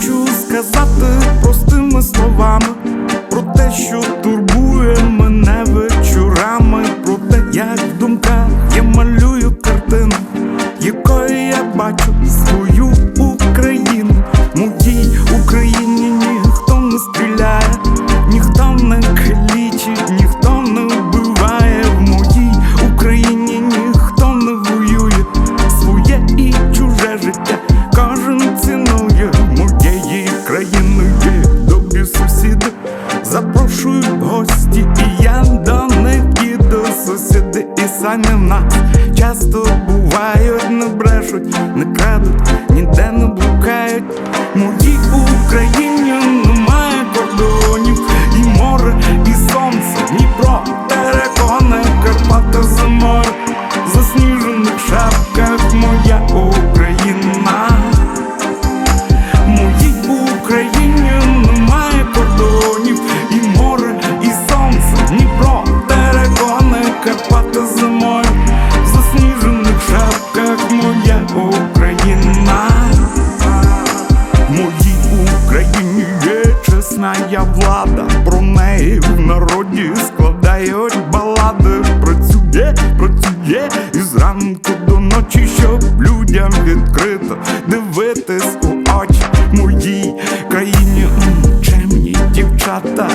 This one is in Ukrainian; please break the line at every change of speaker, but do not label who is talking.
хочу сказати простими словами про те, що турбує мене вечорами, про те, як в думках я малюю картину, Запрошую гості, і я до них їду сусіди, і самі в нас часто бувають, не брешуть, не крадуть, зимою, в засніжених шапках моя Україна. Моїй Україні є чесна я влада, про неї в народі складають балади. Працює, працює і зранку до ночі, щоб людям відкрито дивитись у очі моїй країні. Чемні дівчата,